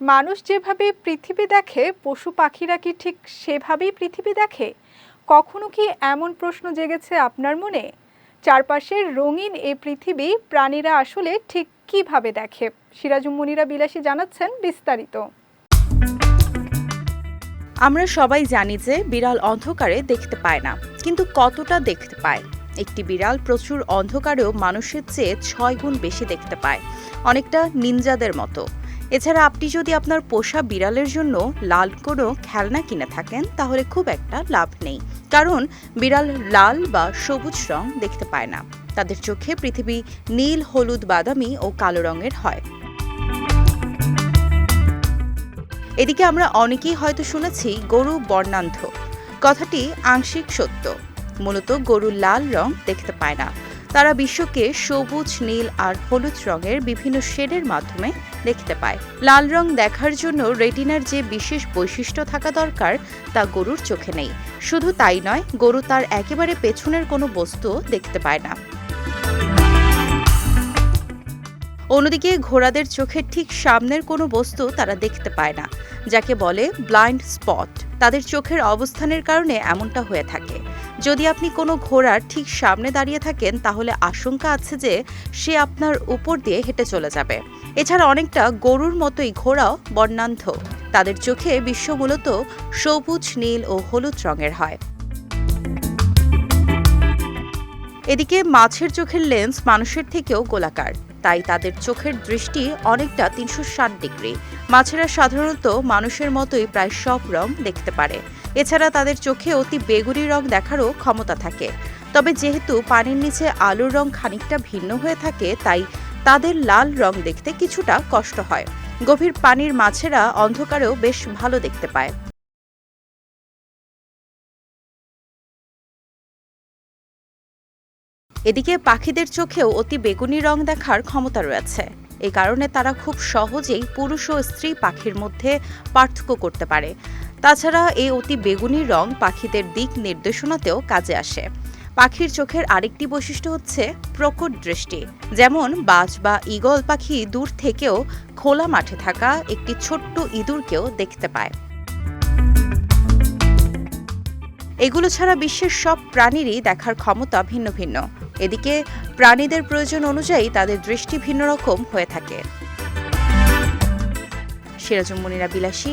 মানুষ যেভাবে পৃথিবী দেখে, পশু পাখিরা কি ঠিক সেভাবেই পৃথিবী দেখে? কখনো কি এমন প্রশ্ন জেগেছে আপনার মনে? চারপাশের রঙিন এই পৃথিবী প্রাণীরা আসলে ঠিক কীভাবে দেখে? সিরাজুম মুনিরা বিলাসী জানাচ্ছেন বিস্তারিত। আমরা সবাই জানি যে বিড়াল অন্ধকারে দেখতে পায় না, কিন্তু কতটা দেখতে পায়? একটি বিড়াল প্রচুর অন্ধকারেও মানুষের চেয়ে ছয় গুণ বেশি দেখতে পায়, অনেকটা নিনজাদের মতো। এছাড়া আপনি যদি আপনার পোষা বিড়ালের জন্য লাল কোনো খেলনা কিনে থাকেন, তাহলে খুব একটা লাভ নেই। কারণ বিড়াল লাল বা সবুজ রং দেখতে পায় না। তাদের চোখে পৃথিবী নীল, হলুদ, বাদামি ও কালো রঙের হয়। এদিকে আমরা অনেকেই হয়তো শুনেছি গরু বর্ণান্ধ। কথাটি আংশিক সত্য। মূলত গরু লাল রং দেখতে পায় না। তারা বিশ্বকে সবুজ, নীল আর হলুদ রঙের বিভিন্ন শেডের মাধ্যমে দেখতে পায়। লাল রং দেখার জন্য রেটিনার যে বিশেষ বৈশিষ্ট্য থাকা দরকার, তা গরুর চোখে নেই। শুধু তাই নয়, গরু তার একেবারে পেছনের কোনো বস্তু দেখতে পায় না। অন্যদিকে ঘোড়াদের চোখের ঠিক সামনের কোনো বস্তু তারা দেখতে পায় না, যাকে বলে ব্লাইন্ড স্পট। তাদের চোখের অবস্থানের কারণে এমনটা হয়ে থাকে। যদি আপনি কোনো ঘোড়ার ঠিক সামনে দাঁড়িয়ে থাকেন, তাহলে আশঙ্কা আছে যে সে আপনার উপর দিয়ে হেঁটে চলে যাবে। এছাড়া অনেকটা গরুর মতোই ঘোড়াও বর্ণান্ধ। তাদের চোখে বিশ্ব মূলত সবুজ, নীল ও হলুদ রঙের হয়। এদিকে মাছের চোখের লেন্স মানুষের থেকেও গোলাকার। তাই তাদের চোখের দৃষ্টি অনেকটা তিনশো ষাট ডিগ্রি। মাছেরা সাধারণত মানুষের মতোই প্রায় সব রং দেখতে পারে। এছাড়া তাদের চোখে অতি বেগুনি রং দেখারও ক্ষমতা থাকে। তবে যেহেতু পানির নিচে আলোর রং খানিকটা ভিন্ন হয়ে থাকে, তাই তাদের লাল রং দেখতে কিছুটা কষ্ট হয়। গভীর পানির মাছেরা অন্ধকারেও বেশ ভালো দেখতে পায়। এদিকে পাখিদের চোখেও অতি বেগুনি রং দেখার ক্ষমতা রয়েছে। এই কারণে তারা খুব সহজেই পুরুষ ও স্ত্রী পাখির মধ্যে পার্থক্য করতে পারে। তাছাড়া এই অতি বেগুনি রং পাখিদের দিক নির্দেশনাতেও কাজে আসে। পাখির চোখের আরেকটি বৈশিষ্ট্য হচ্ছে প্রকট দৃষ্টি। যেমন বাজ বা ঈগল পাখি দূর থেকেও খোলা মাঠে থাকা একটি ছোট্ট ইঁদুরকেও দেখতে পায়। এগুলো ছাড়া বিশ্বের সব প্রাণীরই দেখার ক্ষমতা ভিন্ন ভিন্ন। এদিকে প্রাণীদের প্রয়োজন অনুযায়ী তাদের দৃষ্টি ভিন্ন রকম হয়ে থাকে। সিরাজুম মুনিরা বিলাসী